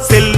cárcel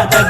da da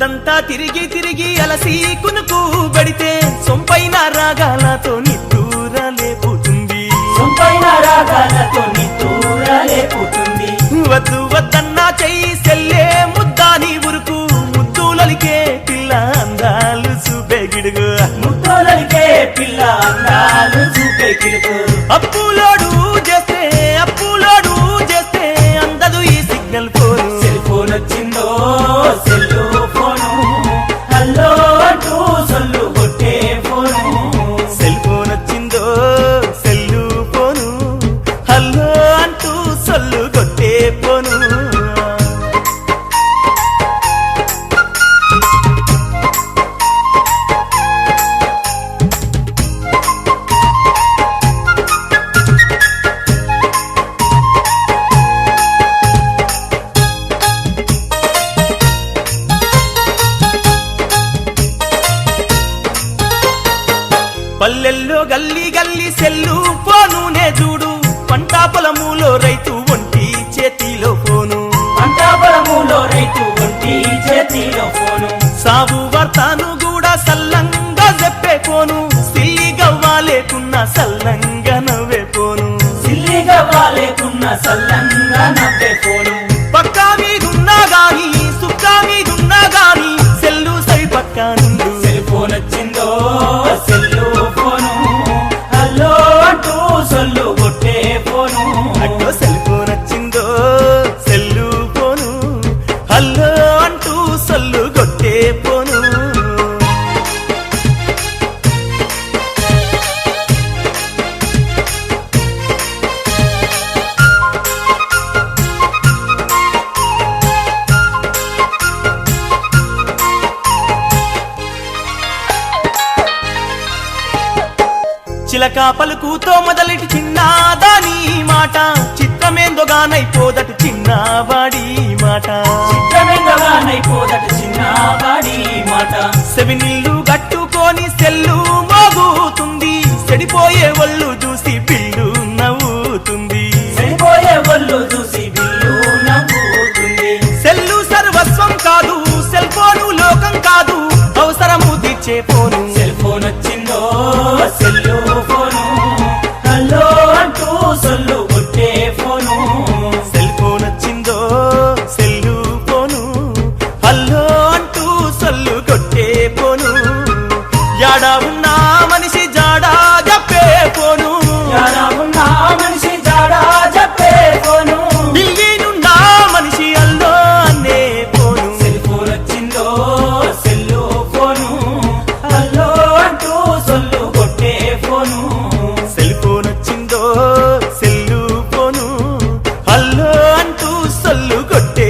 పొద్దంతా తిరిగి తిరిగి అలసి కునుకు పెడితే సొంపైన రాగాలతో నిద్దూర లేపుతుంది సొంపైన రాగాలతో నిట్టూర లేపుతుంది వద్దు వద్దన్నా చెయ్యి సెల్లే ముద్దాని ఉరుకు ముద్దులలికే పిల్ల అందాలు చూపే గిడుగు ముద్దోలకే పిల్ల అందాలు చూపే కిలుకు అప్పులోడు చేస్తే అప్పులోడు పల్లెల్లో గల్లీ గల్లీ సెల్లు ఫోనునే చూడు. పంట పొలములో రైతు ఒంటి చేతిలో ఫోను. పంట పొలములో రైతు ఒంటి చేతిలో ఫోను. సాగు వార్తను కూడా సల్లంగా చెప్పే ఫోను. సిల్లి గవ్వా లేకున్నా సల్లంగా నవ్వే ఫోను. సిల్లిగా వాలేకున్న సల్లంగా నవ్వే ఫోను. చిలక పలుకుతో మొదలెటి చిన్నదాని మాట? చిత్రమేందోగానైపోదట చిన్నవాడి మాట? చిత్రమెందగానైపోదట చిన్నవాడి మాట? సెవినిల్లు గట్టుకొని సెల్లు మోగుతుంది. చెడిపోయే ఒళ్ళు చూసి పిల్లు నవ్వుతుంది. సరిపోయే ఒళ్ళు చూసి బిల్లు నవ్వుతుంది. సెల్లు సర్వస్వం కాదు సెల్ ఫోను లోకం కాదు. అవసరము తీర్చే ఫోను పట్టే